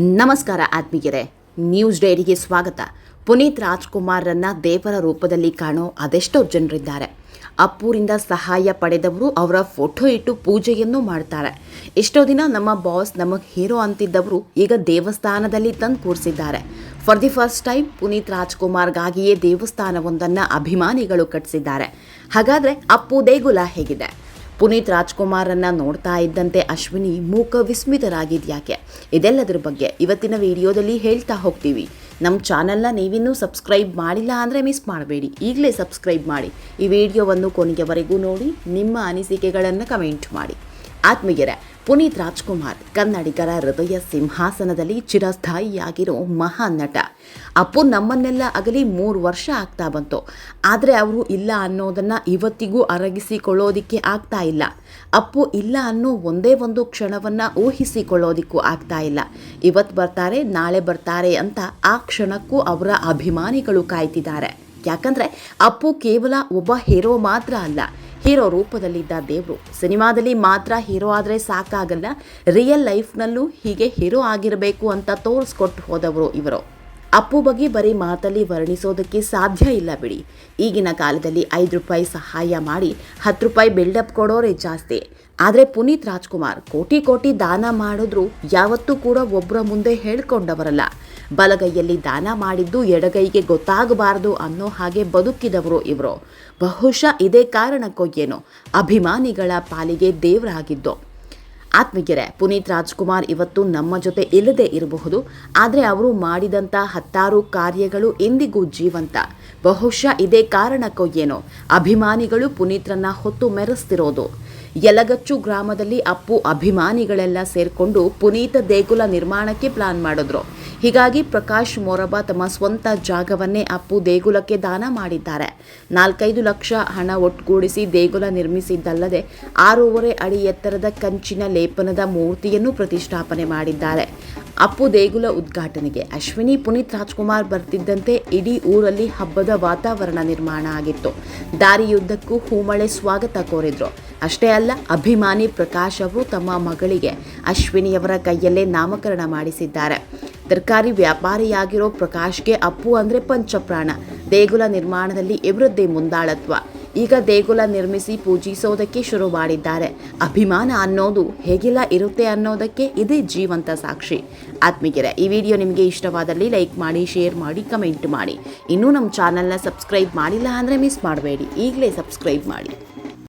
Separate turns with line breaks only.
ನಮಸ್ಕಾರ ಆತ್ಮೀಯರೇ. ನ್ಯೂಸ್ ಡೈರಿಗೆ ಸ್ವಾಗತ. ಪುನೀತ್ ರಾಜ್ಕುಮಾರ್ರನ್ನ ದೇವರ ರೂಪದಲ್ಲಿ ಕಾಣೋ ಅದೆಷ್ಟೋ ಜನರಿದ್ದಾರೆ. ಅಪ್ಪೂರಿಂದ ಸಹಾಯ ಪಡೆದವರು ಅವರ ಫೋಟೋ ಇಟ್ಟು ಪೂಜೆಯನ್ನು ಮಾಡ್ತಾರೆ. ಎಷ್ಟೋ ದಿನ ನಮ್ಮ ಬಾಸ್ ನಮಗೆ ಹೀರೋ ಅಂತಿದ್ದವರು ಈಗ ದೇವಸ್ಥಾನದಲ್ಲಿ ತಂದು ಕೂರಿಸಿದ್ದಾರೆ. For the first time Puneeth ರಾಜ್ಕುಮಾರ್ಗಾಗಿಯೇ ದೇವಸ್ಥಾನವೊಂದನ್ನು ಅಭಿಮಾನಿಗಳು ಕಟ್ಟಿಸಿದ್ದಾರೆ ಹಾಗಾದರೆ ಅಪ್ಪು ದೇಗುಲ ಹೇಗಿದೆ? ಪುನೀತ್ ರಾಜ್ಕುಮಾರನ್ನು ನೋಡ್ತಾ ಇದ್ದಂತೆ ಅಶ್ವಿನಿ ಮೂಕ ವಿಸ್ಮಿತರಾಗಿದ್ಯಾಕೆ? ಇದೆಲ್ಲದರ ಬಗ್ಗೆ ಇವತ್ತಿನ ವಿಡಿಯೋದಲ್ಲಿ ಹೇಳ್ತಾ ಹೋಗ್ತೀವಿ. ನಮ್ಮ ಚಾನಲ್ನ ನೀವಿನ್ನೂ ಸಬ್ಸ್ಕ್ರೈಬ್ ಮಾಡಿಲ್ಲ ಅಂದರೆ ಮಿಸ್ ಮಾಡಬೇಡಿ. ಈಗಲೇ ಸಬ್ಸ್ಕ್ರೈಬ್ ಮಾಡಿ. ಈ ವಿಡಿಯೋವನ್ನು ಕೊನೆಯವರೆಗೂ ನೋಡಿ, ನಿಮ್ಮ ಅನಿಸಿಕೆಗಳನ್ನು ಕಮೆಂಟ್ ಮಾಡಿ. ಆತ್ಮೀಯರೇ, ಪುನೀತ್ ರಾಜ್ಕುಮಾರ್ ಕನ್ನಡಿಗರ ಹೃದಯ ಸಿಂಹಾಸನದಲ್ಲಿ ಚಿರಸ್ಥಾಯಿಯಾಗಿರೋ ಮಹಾನ್ ನಟ. ಅಪ್ಪು ನಮ್ಮನ್ನೆಲ್ಲ ಅಗಲಿ ಮೂರು ವರ್ಷ ಆಗ್ತಾ ಬಂತು. ಆದರೆ ಅವರು ಇಲ್ಲ ಅನ್ನೋದನ್ನು ಇವತ್ತಿಗೂ ಅರಗಿಸಿಕೊಳ್ಳೋದಿಕ್ಕೆ ಆಗ್ತಾ ಇಲ್ಲ. ಅಪ್ಪು ಇಲ್ಲ ಅನ್ನೋ ಒಂದೇ ಒಂದು ಕ್ಷಣವನ್ನು ಊಹಿಸಿಕೊಳ್ಳೋದಿಕ್ಕೂ ಆಗ್ತಾ ಇಲ್ಲ. ಇವತ್ತು ಬರ್ತಾರೆ, ನಾಳೆ ಬರ್ತಾರೆ ಅಂತ ಆ ಕ್ಷಣಕ್ಕೂ ಅವರ ಅಭಿಮಾನಿಗಳು ಕಾಯ್ತಿದ್ದಾರೆ. ಯಾಕಂದರೆ ಅಪ್ಪು ಕೇವಲ ಒಬ್ಬ ಹೀರೋ ಮಾತ್ರ ಅಲ್ಲ ಹೀರೋ ರೂಪದಲ್ಲಿದ್ದ ದೇವರು. ಸಿನಿಮಾದಲ್ಲಿ ಮಾತ್ರ ಹೀರೋ ಆದರೆ ಸಾಕಾಗಲ್ಲ. ರಿಯಲ್ ಲೈಫ್ನಲ್ಲೂ ಹೀಗೆ ಹೀರೋ ಆಗಿರಬೇಕು ಅಂತ ತೋರಿಸ್ಕೊಟ್ಟು ಹೋದವರು ಇವರು. ಅಪ್ಪು ಬಗ್ಗೆ ಬರೀ ಮಾತಲ್ಲಿ ವರ್ಣಿಸೋದಕ್ಕೆ ಸಾಧ್ಯ ಇಲ್ಲ ಬಿಡಿ. ಈಗಿನ ಕಾಲದಲ್ಲಿ ಐದು ರೂಪಾಯಿ ಸಹಾಯ ಮಾಡಿ ಹತ್ತು ರೂಪಾಯಿ ಬಿಲ್ಡಪ್ ಕೊಡೋರೇ ಜಾಸ್ತಿ. ಆದರೆ ಪುನೀತ್ ರಾಜ್ಕುಮಾರ್ ಕೋಟಿ ಕೋಟಿ ದಾನ ಮಾಡಿದ್ರು ಯಾವತ್ತೂ ಕೂಡ ಒಬ್ಬರ ಮುಂದೆ ಹೇಳ್ಕೊಂಡವರಲ್ಲ. ಬಲಗೈಯಲ್ಲಿ ದಾನ ಮಾಡಿದ್ದು ಎಡಗೈಗೆ ಗೊತ್ತಾಗಬಾರದು ಅನ್ನೋ ಹಾಗೆ ಬದುಕಿದವರು ಇವರು. ಬಹುಶಃ ಇದೇ ಕಾರಣಕ್ಕೋ ಏನೋ, ಅಭಿಮಾನಿಗಳ ಪಾಲಿಗೆ ದೇವರಾಗಿದ್ದು. ಆತ್ಮೀಯರೇ, ಪುನೀತ್ ರಾಜ್ಕುಮಾರ್ ಇವತ್ತು ನಮ್ಮ ಜೊತೆ ಇಲ್ಲದೆ ಇರಬಹುದು, ಆದರೆ ಅವರು ಮಾಡಿದಂಥ ಹತ್ತಾರು ಕಾರ್ಯಗಳು ಎಂದಿಗೂ ಜೀವಂತ. ಬಹುಶಃ ಇದೇ ಕಾರಣಕ್ಕೋ ಏನೋ, ಅಭಿಮಾನಿಗಳು ಪುನೀತ್ರನ್ನ ಹೊತ್ತು ಮೆರೆಸ್ತಿರೋದು. ಯಲಗಚ್ಚು ಗ್ರಾಮದಲ್ಲಿ ಅಪ್ಪು ಅಭಿಮಾನಿಗಳೆಲ್ಲ ಸೇರಿಕೊಂಡು ಪುನೀತ ದೇಗುಲ ನಿರ್ಮಾಣಕ್ಕೆ ಪ್ಲಾನ್ ಮಾಡಿದ್ರು. ಹೀಗಾಗಿ ಪ್ರಕಾಶ್ ಮೊರಬ ತಮ್ಮ ಸ್ವಂತ ಜಾಗವನ್ನೇ ಅಪ್ಪು ದೇಗುಲಕ್ಕೆ ದಾನ ಮಾಡಿದ್ದಾರೆ. ನಾಲ್ಕೈದು ಲಕ್ಷ ಹಣ ಒಟ್ಟುಗೂಡಿಸಿ ದೇಗುಲ ನಿರ್ಮಿಸಿದ್ದಲ್ಲದೆ ಆರೂವರೆ ಅಡಿ ಎತ್ತರದ ಕಂಚಿನ ಲೇಪನದ ಮೂರ್ತಿಯನ್ನು ಪ್ರತಿಷ್ಠಾಪನೆ ಮಾಡಿದ್ದಾರೆ. ಅಪ್ಪು ದೇಗುಲ ಉದ್ಘಾಟನೆಗೆ ಅಶ್ವಿನಿ ಪುನೀತ್ ರಾಜ್ಕುಮಾರ್ ಬರ್ತಿದ್ದಂತೆ ಇಡೀ ಊರಲ್ಲಿ ಹಬ್ಬದ ವಾತಾವರಣ ನಿರ್ಮಾಣ ಆಗಿತ್ತು. ದಾರಿಯುದ್ದಕ್ಕೂ ಹೂಮಳೆ ಸ್ವಾಗತ ಕೋರಿದ್ರು. ಅಷ್ಟೇ ಅಲ್ಲ, ಅಭಿಮಾನಿ ಪ್ರಕಾಶ್ ಅವರು ತಮ್ಮ ಮಗಳಿಗೆ ಅಶ್ವಿನಿಯವರ ಕೈಯಲ್ಲೇ ನಾಮಕರಣ ಮಾಡಿಸಿದ್ದಾರೆ. ತರಕಾರಿ ವ್ಯಾಪಾರಿಯಾಗಿರೋ ಪ್ರಕಾಶ್ಗೆ ಅಪ್ಪು ಅಂದರೆ ಪಂಚಪ್ರಾಣ. ದೇಗುಲ ನಿರ್ಮಾಣದಲ್ಲಿ ಇವರದ್ದೇ ಮುಂದಾಳತ್ವ. ಈಗ ದೇಗುಲ ನಿರ್ಮಿಸಿ ಪೂಜಿಸೋದಕ್ಕೆ ಶುರು ಮಾಡಿದ್ದಾರೆ. ಅಭಿಮಾನ ಅನ್ನೋದು ಹೇಗೆಲ್ಲ ಇರುತ್ತೆ ಅನ್ನೋದಕ್ಕೆ ಇದೇ ಜೀವಂತ ಸಾಕ್ಷಿ. ಆತ್ಮೀಗೆರೆ ಈ ವಿಡಿಯೋ ನಿಮಗೆ ಇಷ್ಟವಾದಲ್ಲಿ ಲೈಕ್ ಮಾಡಿ, ಶೇರ್ ಮಾಡಿ, ಕಮೆಂಟ್ ಮಾಡಿ. ಇನ್ನೂ ನಮ್ಮ ಚಾನಲ್ನ ಸಬ್ಸ್ಕ್ರೈಬ್ ಮಾಡಿಲ್ಲ ಅಂದರೆ ಮಿಸ್ ಮಾಡಬೇಡಿ. ಈಗಲೇ ಸಬ್ಸ್ಕ್ರೈಬ್ ಮಾಡಿ.